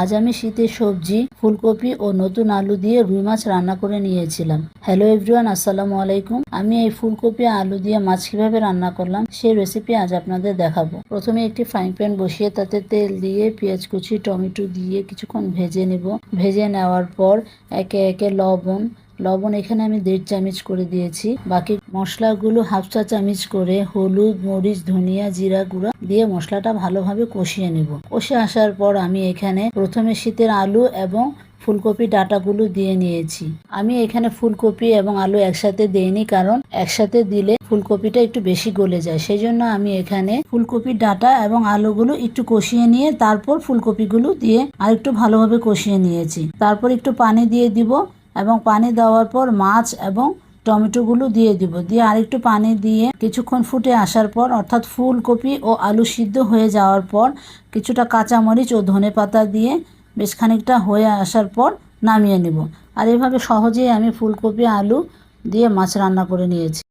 আজ আমি শীতের সবজি, ফুলকপি ও নতুন আলু দিয়ে রুই মাছ রান্না করে নিয়েছিলাম। হ্যালো এভরিওয়ান আসসালামু আলাইকুম। আমি এই ফুলকপি আলু দিয়ে মাছ কীভাবে রান্না করলাম, সেই রেসিপি আজ আপনাদের দেখাবো। প্রথমে একটি ফ্রাইং প্যান বসিয়ে তাতে তেল দিয়ে পেঁয়াজ কুচি, টমেটো দিয়ে কিছুক্ষণ ভেজে নেব। ভেজে নেওয়ার পর একে একে লবণ লবণ এখানে আমি দেড় চামচ করে দিয়েছি। বাকি মশলাগুলো হাফ চা চামচ করে হলুদ, মরিচ, ধনিয়া, জিরা গুঁড়া দিয়ে মশলাটা ভালোভাবে কষিয়ে নেব। কষে আসার পর আমি এখানে প্রথমে শীতের আলু এবং ফুলকপি ডাটাগুলো দিয়ে নিয়েছি। আমি এখানে ফুলকপি এবং আলু একসাথে দেইনি কারণ একসাথে দিলে ফুলকপিটা একটু বেশি গলে যায়। সেই জন্য আমি এখানে ফুলকপির ডাটা এবং আলুগুলো একটু কষিয়ে নিয়ে তারপর ফুলকপিগুলো দিয়ে আরেকটু ভালোভাবে কষিয়ে নিয়েছি। তারপর একটু পানি দিয়ে দিব। এবং পানি দেওয়ার পর মাছ এবং টমেটোগুলো দিয়ে দিব। দিয়ে আরেকটু পানি দিয়ে কিছুক্ষণ ফুটে আসার পর, অর্থাৎ ফুলকপি ও আলু সিদ্ধ হয়ে যাওয়ার পর, কিছুটা কাঁচামরিচ ও ধনে পাতা দিয়ে বেশ খানিকটা হয়ে আসার পর নামিয়ে নেব। আর এভাবে সহজেই আমি ফুলকপি, আলু দিয়ে মাছ রান্না করে নিয়েছি।